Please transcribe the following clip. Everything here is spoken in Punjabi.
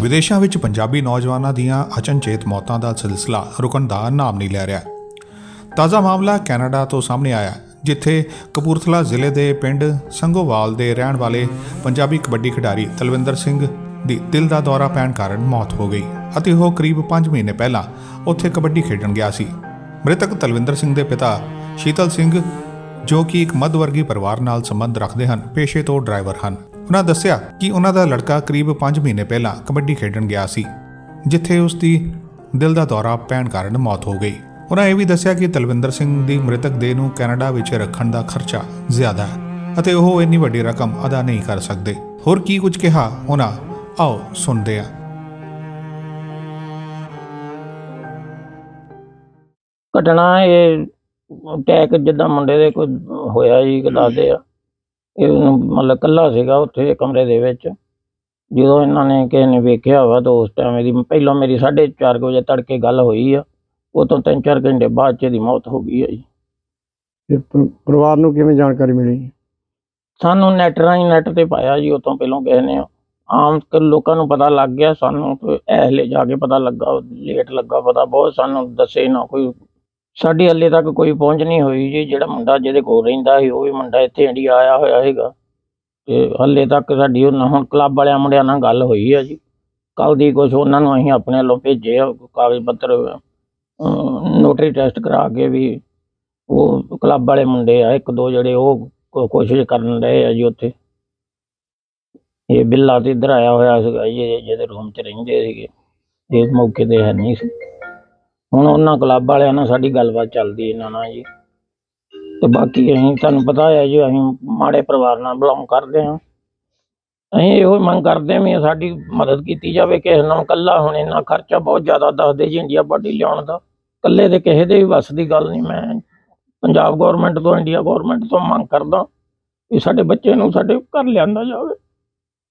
ਵਿਦੇਸ਼ਾਂ ਵਿੱਚ ਪੰਜਾਬੀ ਨੌਜਵਾਨਾਂ ਦੀਆਂ ਅਚਨਚੇਤ ਮੌਤਾਂ ਦਾ ਸਿਲਸਿਲਾ ਰੁਕਣ ਦਾ ਨਾਮ ਨਹੀਂ ਲੈ ਰਿਹਾ। ਤਾਜ਼ਾ ਮਾਮਲਾ ਕੈਨੇਡਾ ਤੋਂ ਸਾਹਮਣੇ ਆਇਆ, ਜਿੱਥੇ ਕਪੂਰਥਲਾ ਜ਼ਿਲ੍ਹੇ ਦੇ ਪਿੰਡ ਸੰਗੋਵਾਲ ਦੇ ਰਹਿਣ ਵਾਲੇ ਪੰਜਾਬੀ ਕਬੱਡੀ ਖਿਡਾਰੀ ਤਲਵਿੰਦਰ ਸਿੰਘ ਦੀ ਦਿਲ ਦਾ ਦੌਰਾ ਪੈਣ ਕਾਰਨ ਮੌਤ ਹੋ ਗਈ ਅਤੇ ਉਹ ਕਰੀਬ 5 ਮਹੀਨੇ ਪਹਿਲਾਂ ਉੱਥੇ ਕਬੱਡੀ ਖੇਡਣ ਗਿਆ ਸੀ। ਮ੍ਰਿਤਕ ਤਲਵਿੰਦਰ ਸਿੰਘ ਦੇ ਪਿਤਾ ਸ਼ੀਤਲ ਸਿੰਘ, ਜੋ ਕਿ ਇੱਕ ਮੱਧ ਵਰਗੀ ਪਰਿਵਾਰ ਨਾਲ ਸੰਬੰਧ ਰੱਖਦੇ ਹਨ, ਪੇਸ਼ੇ ਤੋਂ ਡਰਾਈਵਰ ਹਨ। ਉਹਨਾਂ ਦੱਸਿਆ ਕਿ ਉਹਨਾਂ ਦਾ ਲੜਕਾ ਕਰੀਬ 5 ਮਹੀਨੇ ਪਹਿਲਾਂ ਕਬੱਡੀ ਖੇਡਣ ਗਿਆ ਸੀ, ਜਿੱਥੇ ਉਸ ਦੀ ਦਿਲ ਦਾ ਦੌਰਾ ਪੈਣ ਕਾਰਨ ਮੌਤ ਹੋ ਗਈ। ਉਹਨਾਂ ਇਹ ਵੀ ਦੱਸਿਆ ਕਿ ਤਲਵਿੰਦਰ ਸਿੰਘ ਦੀ ਮ੍ਰਿਤਕ ਦੇਹ ਨੂੰ ਕੈਨੇਡਾ ਵਿੱਚ ਰੱਖਣ ਦਾ ਖਰਚਾ ਜ਼ਿਆਦਾ ਹੈ ਅਤੇ ਉਹ ਇੰਨੀ ਵੱਡੀ ਰਕਮ ਅਦਾ ਨਹੀਂ ਕਰ ਸਕਦੇ। ਹੋਰ ਕੀ ਕੁਝ ਕਿਹਾ ਉਹਨਾਂ ਆਓ ਸੁਣਦੇ ਆ ਘਟਨਾ ਇਹ ਅਟੈਕ ਜਿੱਦਾਂ ਮੁੰਡੇ ਦੇ ਕੋਈ ਹੋਇਆ ਜੀ, ਕਿ ਦੱਸਦੇ ਆ। ਇਹ ਮਤਲਬ ਕੱਲਾ ਸੀਗਾ ਉੱਥੇ ਕਮਰੇ ਦੇ ਵਿੱਚ। ਜਦੋਂ ਇਹਨਾਂ ਨੇ ਕਿਸੇ ਨੇ ਵੇਖਿਆ ਵਾ ਤਾਂ ਉਸ ਟਾਈਮ ਇਹਦੀ ਪਹਿਲਾਂ ਮੇਰੀ 4:30 ਵਜੇ ਤੜਕੇ ਗੱਲ ਹੋਈ ਆ। ਉਹ ਤੋਂ 3-4 ਘੰਟੇ ਬਾਅਦ ਚ ਇਹਦੀ ਮੌਤ ਹੋ ਗਈ ਆ ਜੀ। ਤੇ ਪਰ- ਪਰਿਵਾਰ ਨੂੰ ਕਿਵੇਂ ਜਾਣਕਾਰੀ ਮਿਲੀ? ਸਾਨੂੰ ਨੈਟ ਰਾਹੀਂ ਨੈਟ ਤੇ ਪਾਇਆ ਜੀ ਉਹ ਤੋਂ ਪਹਿਲਾਂ ਕਿਸੇ ਨੇ। ਆਮ ਕ- ਲੋਕਾਂ ਨੂੰ ਪਤਾ ਲੱਗ ਗਿਆ ਸਾਨੂੰ ਤੇ ਐਹਲੇ ਜਾ ਕੇ ਪਤਾ ਲੱਗਾ ਲੇਟ ਲੱਗਾ ਪਤਾ ਬਹੁਤ ਸਾਨੂੰ ਦੱਸੇ ਨਾ ਕੋਈ ਸਾਡੀ ਹੱਲੇ ਤੱਕ ਕੋਈ ਪਹੁੰਚ ਨਹੀਂ ਹੋਈ ਜੀ। ਜਿਹੜਾ ਮੁੰਡਾ ਜਿਹਦੇ ਕੋਲ ਰਹਿੰਦਾ ਸੀ, ਉਹ ਵੀ ਮੁੰਡਾ ਇੱਥੇ ਇੰਡੀਆ ਆਇਆ ਹੋਇਆ ਹੈਗਾ ਤੇ ਹਾਲੇ ਤੱਕ ਸਾਡੀ ਉਹਨਾਂ ਹੁਣ ਕਲੱਬ ਵਾਲਿਆਂ ਮੁੰਡਿਆਂ ਨਾਲ ਗੱਲ ਹੋਈ ਆ ਜੀ। ਕੱਲ ਦੀ ਕੁਛ ਉਹਨਾਂ ਨੂੰ ਅਸੀਂ ਆਪਣੇ ਵੱਲੋਂ ਭੇਜੇ ਆ, ਕਾਗਜ਼ ਪੱਤਰ ਨੋਟਰੀ ਟੈਸਟ ਕਰਾ ਕੇ ਵੀ ਉਹ ਕਲੱਬ ਵਾਲੇ ਮੁੰਡੇ ਆ, ਇੱਕ ਦੋ ਜਿਹੜੇ ਉਹ ਕੋਸ਼ਿਸ਼ ਕਰਨ ਰਹੇ ਆ ਜੀ ਉੱਥੇ। ਇਹ ਬਿੱਲਾ ਤੇ ਇੱਧਰ ਆਇਆ ਹੋਇਆ ਸੀਗਾ ਜੀ ਜਿਹਦੇ ਰੂਮ 'ਚ ਰਹਿੰਦੇ ਸੀਗੇ। ਇਸ ਮੌਕੇ ਤੇ ਹੈ ਨਹੀਂ ਸੀ। ਹੁਣ ਉਹਨਾਂ ਕਲੱਬ ਵਾਲਿਆਂ ਨਾਲ ਸਾਡੀ ਗੱਲਬਾਤ ਚੱਲਦੀ ਇਹਨਾਂ ਨਾਲ ਜੀ। ਤੇ ਬਾਕੀ ਅਸੀਂ ਤੁਹਾਨੂੰ ਪਤਾ ਹੈ ਜੀ, ਅਸੀਂ ਮਾੜੇ ਪਰਿਵਾਰ ਨਾਲ ਬਿਲੋਂਗ ਕਰਦੇ ਹਾਂ। ਅਸੀਂ ਇਹੋ ਹੀ ਮੰਗ ਕਰਦੇ ਹਾਂ ਵੀ ਸਾਡੀ ਮਦਦ ਕੀਤੀ ਜਾਵੇ, ਕਿਸੇ ਨਾਲ ਇਕੱਲਾ ਹੁਣ ਇੰਨਾ ਖਰਚਾ ਬਹੁਤ ਜ਼ਿਆਦਾ ਦੱਸਦੇ ਜੀ ਇੰਡੀਆ ਪਾਰਟੀ ਲਿਆਉਣ ਦਾ। ਇਕੱਲੇ ਦੇ ਕਿਸੇ ਦੇ ਵੀ ਵੱਸ ਦੀ ਗੱਲ ਨਹੀਂ। ਮੈਂ ਪੰਜਾਬ ਗਵਰਨਮੈਂਟ ਤੋਂ, ਇੰਡੀਆ ਗਵਰਨਮੈਂਟ ਤੋਂ ਮੰਗ ਕਰਦਾ ਵੀ ਸਾਡੇ ਬੱਚੇ ਨੂੰ ਸਾਡੇ ਘਰ ਲਿਆਂਦਾ ਜਾਵੇ।